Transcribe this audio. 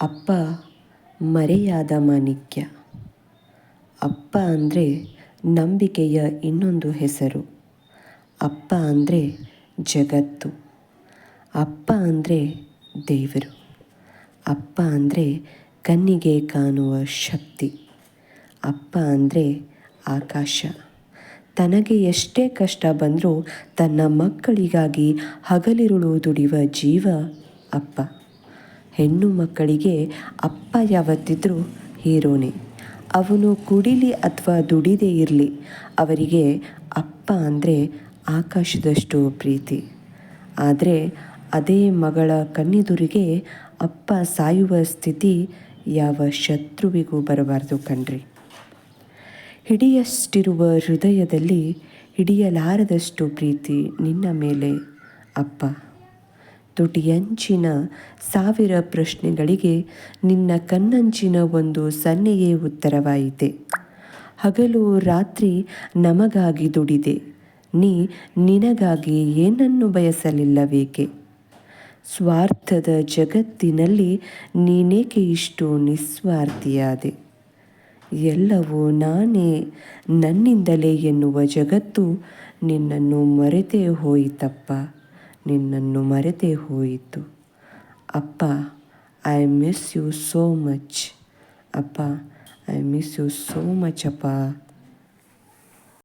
ಅಪ್ಪ ಮರೆಯಾದ ಮಾಣಿಕ್ಯ. ಅಪ್ಪ ಅಂದರೆ ನಂಬಿಕೆಯ ಇನ್ನೊಂದು ಹೆಸರು. ಅಪ್ಪ ಅಂದರೆ ಜಗತ್ತು. ಅಪ್ಪ ಅಂದರೆ ದೇವರು. ಅಪ್ಪ ಅಂದರೆ ಕಣ್ಣಿಗೆ ಕಾಣುವ ಶಕ್ತಿ. ಅಪ್ಪ ಅಂದರೆ ಆಕಾಶ. ತನಗೆ ಎಷ್ಟೇ ಕಷ್ಟ ಬಂದರೂ ತನ್ನ ಮಕ್ಕಳಿಗಾಗಿ ಹಗಲಿರುಳು ದುಡಿಯುವ ಜೀವ ಅಪ್ಪ. ಹೆಣ್ಣು ಮಕ್ಕಳಿಗೆ ಅಪ್ಪ ಯಾವತ್ತಿದ್ರೂ ಹೀರೋನೇ. ಅವನು ಕುಡಿಲಿ ಅಥವಾ ದುಡಿದೇ ಇರಲಿ. ಅವರಿಗೆ ಅಪ್ಪ ಅಂದರೆ ಆಕಾಶದಷ್ಟು ಪ್ರೀತಿ. ಆದರೆ ಅದೇ ಮಗಳ ಕಣ್ಣಿದುರಿಗೆ ಅಪ್ಪ ಸಾಯುವ ಸ್ಥಿತಿ ಯಾವ ಶತ್ರುವಿಗೂ ಬರಬಾರ್ದು ಕಣ್ರಿ. ಹಿಡಿಯಷ್ಟಿರುವ ಹೃದಯದಲ್ಲಿ ಹಿಡಿಯಲಾರದಷ್ಟು ಪ್ರೀತಿ ನಿನ್ನ ಮೇಲೆ ಅಪ್ಪ. ತುಟಿಯಂಚಿನ ಸಾವಿರ ಪ್ರಶ್ನೆಗಳಿಗೆ ನಿನ್ನ ಕಣ್ಣಂಚಿನ ಒಂದು ಸನ್ನೆಯೇ ಉತ್ತರವಾಯಿತೆ. ಹಗಲು ರಾತ್ರಿ ನಮಗಾಗಿ ದುಡಿದೆ. ನೀ ನಿನಗಾಗಿ ಏನನ್ನು ಬಯಸಲಿಲ್ಲವೇಕೆ? ಸ್ವಾರ್ಥದ ಜಗತ್ತಿನಲ್ಲಿ ನೀನೇಕೆ ಇಷ್ಟು ನಿಸ್ವಾರ್ಥಿಯಾದೆ? ಎಲ್ಲವೂ ನಾನೇ ನನ್ನಿಂದಲೇ ಎನ್ನುವ ಜಗತ್ತು ನಿನ್ನನ್ನು ಮರೆತೇ ಹೋಯಿತಪ್ಪ. ನಿನ್ನನ್ನು ಮರೆತೇ ಹೋಯಿತು. ಅಪ್ಪ I miss you so much ಅಪ್ಪ I miss you so much ಅಪ್ಪ.